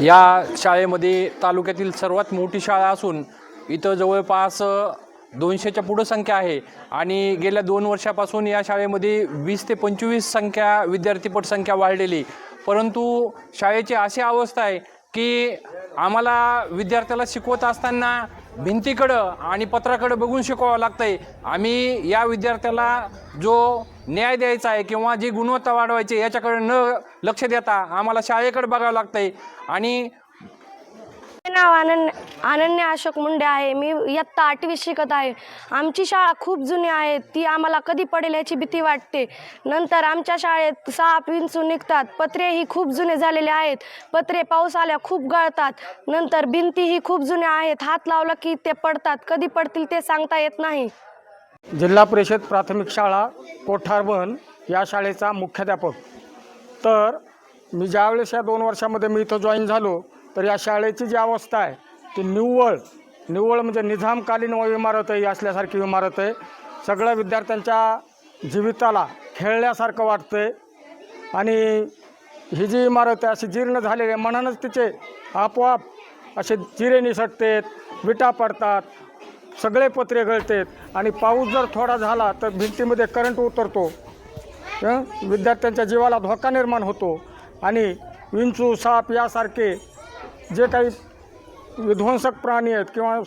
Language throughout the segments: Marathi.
या शाळेमध्ये तालुक्यातील सर्वात मोठी शाळा असून इथं जवळपास दोनशेच्या पुढं संख्या आहे. आणि गेल्या दोन वर्षापासून या शाळेमध्ये वीस ते पंचवीस संख्या विद्यार्थीपट संख्या वाढलेली. परंतु शाळेची अशी अवस्था आहे की आम्हाला विद्यार्थ्याला शिकवत असताना भिंतीकडं आणि पत्राकडं बघून शिकवावं लागतं आहे आम्ही या विद्यार्थ्याला जो न्याय द्यायचा आहे किंवा जी गुणवत्ता वाढवायची आहे, याच्याकडे न लक्ष देता आम्हाला शाळेकडे बघावं लागतं आहे आणि माझे नाव अनन्य अनन्य अशोक मुंडे आहे. मी इयत्ता आठवी शिकत आहे. आमची शाळा खूप जुनी आहे. ती आम्हाला कधी पडेल याची भीती वाटते. नंतर आमच्या शाळेत सहा पिंचू निघतात. पत्रे ही खूप जुने झालेले आहेत. पत्रे पाऊस आल्या खूप गळतात. नंतर भिंती ही खूप जुन्या आहेत. हात लावला की ते पडतात. कधी पडतील ते सांगता येत नाही. जिल्हा परिषद प्राथमिक शाळा कोठारवन या शाळेचा मुख्याध्यापक. तर मी ज्यावेळेस या दोन वर्षामध्ये मी इथं जॉईन झालो तर या शाळेची जी अवस्था आहे ती निव्वळ निव्वळ म्हणजे निजामकालीन इमारत आहे असल्यासारखी इमारत आहे. सगळ्या विद्यार्थ्यांच्या जीविताला खेळण्यासारखं वाटतं आहे आणि ही जी इमारत आहे अशी जीर्ण झालेली आहे मनानंच तिचे आपोआप असे जिरे निसटतात विटा पडतात सगळे पत्रे गळतात. आणि पाऊस जर थोडा झाला तर भिंतीमध्ये करंट उतरतो. विद्यार्थ्यांच्या जीवाला धोका निर्माण होतो. आणि विंचू साप यासारखे जे काही विध्वंसक प्राणी आहेत किंवा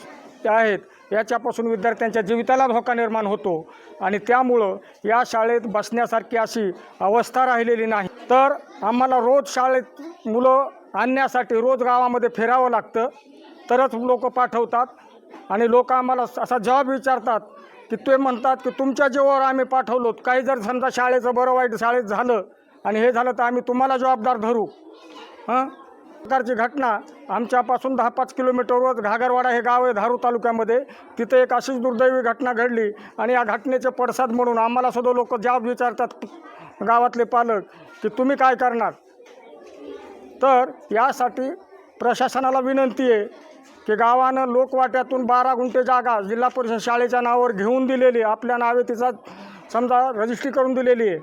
ते आहेत याच्यापासून विद्यार्थ्यांच्या जीविताला धोका निर्माण होतो. आणि त्यामुळं या शाळेत बसण्यासारखी अशी अवस्था राहिलेली नाही. तर आम्हाला रोज शाळेत मुलं आणण्यासाठी रोज गावामध्ये फिरावं लागतं. तरच लोक पाठवतात आणि लोक आम्हाला असा जबाब विचारतात की ते म्हणतात की तुमच्या जीवावर आम्ही पाठवलो काही जर समजा शाळेचं बरं वाईट शाळेत झालं आणि हे झालं तर आम्ही तुम्हाला जबाबदार धरू. हां? प्रकारची घटना आमच्यापासून दहा पाच किलोमीटरवर घागरवाडा हे गाव आहे धारू तालुक्यामध्ये. तिथे एक अशीच दुर्दैवी घटना घडली आणि या घटनेचे पडसाद म्हणून आम्हाला सुद्धा लोक जाब विचारतात गावातले पालक की तुम्ही काय करणार? तर यासाठी प्रशासनाला विनंती आहे की गावानं लोकवाट्यातून बारा गुंठे जागा जिल्हा परिषद शाळेच्या नावावर घेऊन दिलेली आहे. आपल्या नावे तिचा समजा रजिस्ट्री करून दिलेली आहे.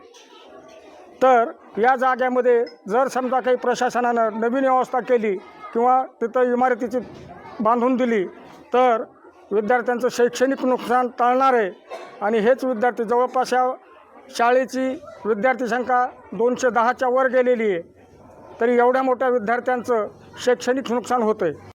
तर या जाग्यामध्ये जर समजा काही प्रशासनानं नवीन व्यवस्था केली किंवा तिथं इमारतीची बांधून दिली तर विद्यार्थ्यांचं शैक्षणिक नुकसान टाळणार आहे. आणि हेच विद्यार्थी जवळपास या शाळेची विद्यार्थी संख्या दोनशे दहाच्या वर गेलेली आहे. तरी एवढ्या मोठ्या विद्यार्थ्यांचं शैक्षणिक नुकसान होतं आहे